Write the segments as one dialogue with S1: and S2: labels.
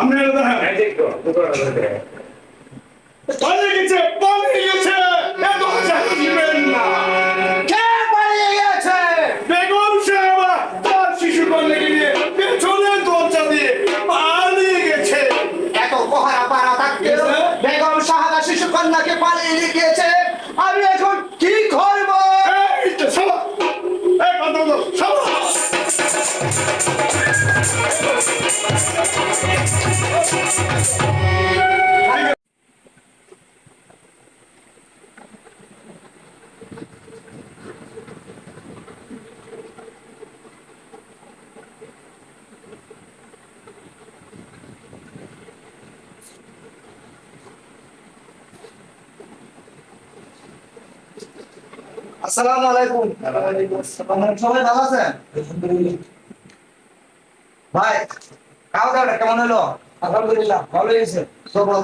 S1: আপনারা দেখেন তাদের
S2: কাছে পালিয়ে গেছে। এত হাজার দিবেন না।
S1: আসসালামু আলাইকুম। সবাই ভালো আছেন? ভাই খাওয়া দাওয়াটা কেমন হলো? আলহামদুলিল্লাহ ভালো হয়েছে।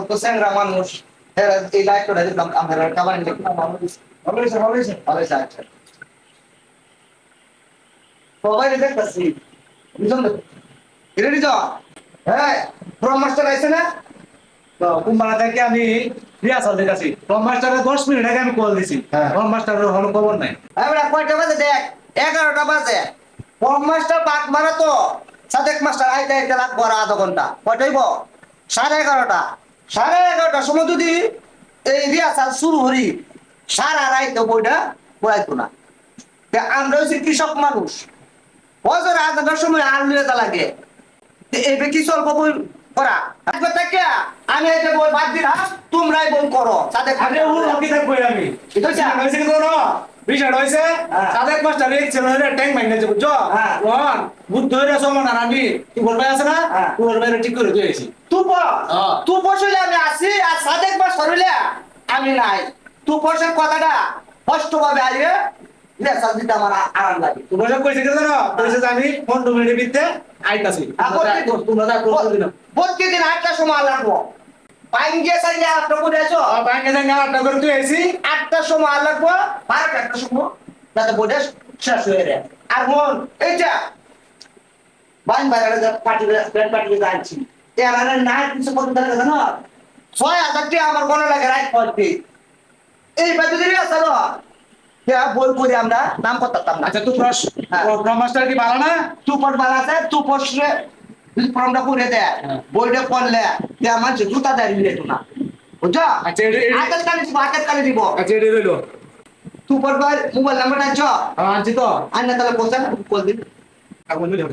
S1: তো স্যাংরা মানুষ। এরা এই লাইটটা দিলাম আমরা খাবার ভালো হয়েছে। ভালো হয়েছে ভালো হয়েছে? ভালো হয়েছে আচ্ছা। সবাই দেখতেছি বুঝুন রেডি যাও হ্যাঁ প্রম মাস্টার আইছে না?
S3: কুম্বালা থেকে আমি রিহার্সাল দেখাছি টম মাস্টারের দশ মিনিট আগে আমি কল দিছি।
S1: হ্যাঁ।
S3: মাস্টারের কোনো খবর নাই।
S1: আমরা কয়টা বাজে দেখ? এগারোটা বাজে। প্রম মাস্টার বাঘ মারা তো। সাদেক মাস্টার আইতে আইতে লাগবো আর আধা ঘণ্টা। কয়টাইব সাড়ে এগারোটা। সাড়ে এগারোটার সময় যদি এই রিহার্সাল শুরু করি সারা রাইতে বইটা পড়াইতো না। তে আমরা হচ্ছি কৃষক মানুষ। বছর আধাটার সময় আর নিয়ে লাগে তে এইটা কি চলবো করা একবার থেকে আমি এই যে বই বাদ দিলাম তোমরাই বই করো। সাদেক
S3: আরে ও হকি থাকব আমি।
S1: এটা
S3: বিষয়টা হয়েছে কি জানো বিষয়টা হয়েছে?
S1: হ্যাঁ।
S3: সাদেক মাস্টার এক ছিল হলে ট্যাঙ্ক মাইনে যে বুঝছ?
S1: হ্যাঁ।
S3: বুদ্ধ হয়ে সমান আর আমি তুই বলবাই আছে না?
S1: হ্যাঁ।
S3: তুই বলবাই ঠিক করে দিয়েছি।
S1: তুই
S3: হ্যাঁ।
S1: তুই বসলে আমি আসি আর সাদেক মাস সরিলে আমি নাই। তুই বসের কথাটা কষ্ট ভাবে আসবে লেসাল দিতে আমার আরাম লাগে।
S3: তুই বসে কইছে কি জানো? কইছে আমি পনেরো মিনিটের ভিতরে আইতাছি।
S1: হ্যাঁ,
S3: তোমরা যা দিন
S1: প্রত্যেকদিন আটটার সময় লাগবো পাইন গিয়ে সাইলে আটটা করে আছো
S3: ব্যাংকে যাই আটটা করে তুই
S1: আটটার সময় লাগবো বারোটা একটা সময়। যাতে বোঝে শেষ হয়ে যায়। আর মন এইটা বাইন বাইরে পার্টি ব্যান্ড পার্টি যাচ্ছি এর না কিছু জানো? ছয় হাজার টাকা আমার মনে লাগে রাইট করতে এই বাদে যদি আসলো বই আমরা নাম করতাম না।
S3: আচ্ছা তুই প্রশ
S1: হ্যাঁ।
S3: মাস্টার কি ভালো না?
S1: তুপর বালা আছে তুপর সে যদি ফর্মটা করে দেয়
S3: হ্যাঁ।
S1: বইটা করলে যে জুতা না। বুঝছ?
S3: আচ্ছা
S1: হাতের দিব হাতের দিব।
S3: আচ্ছা এটা রইল
S1: তুপর বার মোবাইল নাম্বারটা আনছ?
S3: হ্যাঁ, আনছি তো।
S1: না তাহলে বলছেন কল দিন।
S3: আগুন দিলে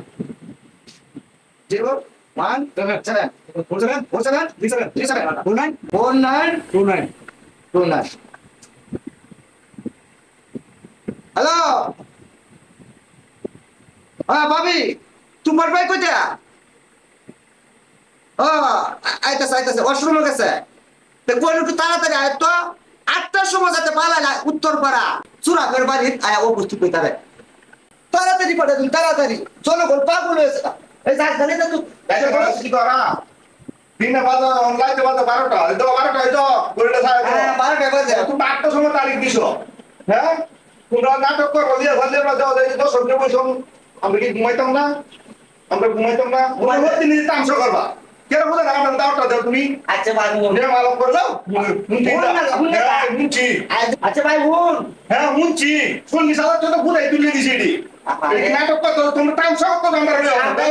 S1: zero one seven
S3: four seven
S1: four seven
S3: three seven
S1: three seven
S3: four nine
S1: four nine
S3: two nine
S1: two nine hello হ্যাঁ ভাবি তোমার ভাই কোথা ও আইতাছে আইতাছে ওয়াশরুমে গেছে। তো কোন একটু তাড়াতাড়ি আয় তো আটটার সময় যাতে পালায় না উত্তর পাড়া চূড়াগড় বাড়ি আয় উপস্থিত হইতে হবে। তাড়াতাড়ি পাঠা তুমি তাড়াতাড়ি। জনগণ পাগল হয়েছে। এই রাজধানী তো
S2: দিনে বাজা অনলাইনে বাজা বারোটা। হয়তো বারোটা হয়তো গড়িটা
S1: হ্যাঁ
S2: ছাড়া
S1: বারোটা বাজে।
S2: তুমি আটটার সময় তারিখ দিছো। হ্যাঁ? তোমরা নাটক করো দিয়ে ভালো বাজা ওদের দশ বসে আমরা কি ঘুমাইতাম না? আমরা ঘুমাইতাম না? তোমরা নিজে তামসা করবা। কেন বলে না আমরা দাওটা দাও তুমি
S1: আচ্ছা ভাই হুন
S2: যে মালক করল মুঞ্চি
S1: না, না।
S2: হ্যাঁ
S1: আচ্ছা ভাই হুন
S2: হ্যাঁ মুঞ্চি চল্লিশ হাজার টাকা পুরাই তুলে দিছি এটি এই নাটক করতো তোমরা করতো আমরা হলে
S1: আমরা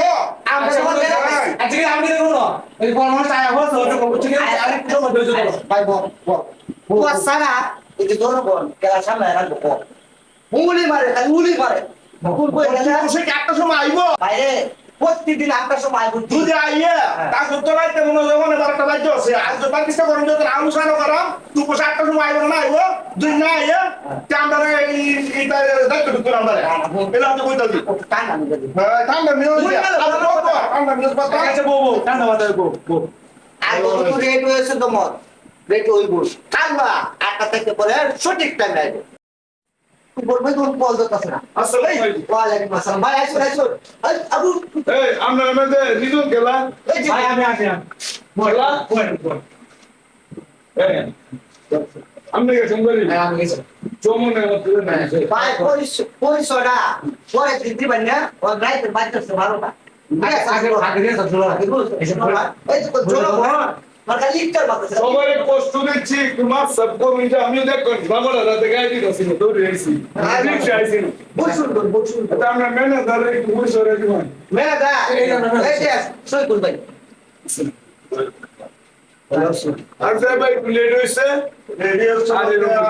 S1: আমরা
S3: আচ্ছা
S1: যখন
S3: আচ্ছা কি আমি দেখো না এই কোন মাস আয়া হচ্ছে ওটা করছে কি আরে কিছু মধ্যে হচ্ছে
S1: ভাই বল বল তুই সারা এই যে জনগণ কেলা সামনে রাখব উঙ্গুলি মারে খালি উঙ্গুলি মারে কুকুর কই গেলে
S2: সে কি সময় আইবো
S1: বাইরে প্রতিদিন আইবো তুই
S2: যদি আইয়ে তার তো লাইতে মনে হয় মনে বারোটা বাজে আছে। আজ তো পাকিস্তান করেন যদি আলোচনা করাম তুই আটটার সময় আইবো না আইবো দুই না আইয়ে তে আমরা এই দায়িত্ব ঢুকুন আমরা এলা তো কইতা দি
S1: টান আমি যদি
S2: হ্যাঁ ঠান্ডা
S1: না?
S2: ঠান্ডা মিও পাতা
S3: আচ্ছা বউ বউ ঠান্ডা মাথায় বউ বউ।
S1: আর তো রেট হয়েছে তোমার? রেট হইব। আটটা থেকে পরে সঠিক টাইম আইবো। বলবে? তোর কল দিতেছ না।
S2: আসলেই
S1: ওয়ালাইকুম আসসালাম ভাই আইসো আইসো এই, আবু।
S2: এই আমরা মধ্যে নিজুন গেলা
S1: এই
S3: ভাই আমি আসি আমি
S2: বলা।
S3: বল বল।
S2: এই আমরা গেছি বলি।
S3: হ্যাঁ আমি গেছি।
S2: চমনে মধ্যে না?
S1: ভাই পরিস- পরিচয়টা পরে দিদি বান্যা ও রাইতে বাচ্চাছে ভালোটা
S3: আগে আগে দিয়ে সব শুরু
S1: এই তো জনগণ
S2: সবারে কষ্ট দিচ্ছি তোমার সবকো মিলে আমিও দেখো বাবা দাদা দেখাই দিছি দৌড়ে আইছি আমি চাইছি
S1: বহুত সুন্দর বহুত সুন্দর।
S2: এটা আমরা মেনে ধরে একটু বুঝ করে দিবেন
S1: মেলা দা এই যে সই করবাই
S4: আর ভাই একটু লেট হয়েছে
S2: রেডি হচ্ছে
S4: আর এরকম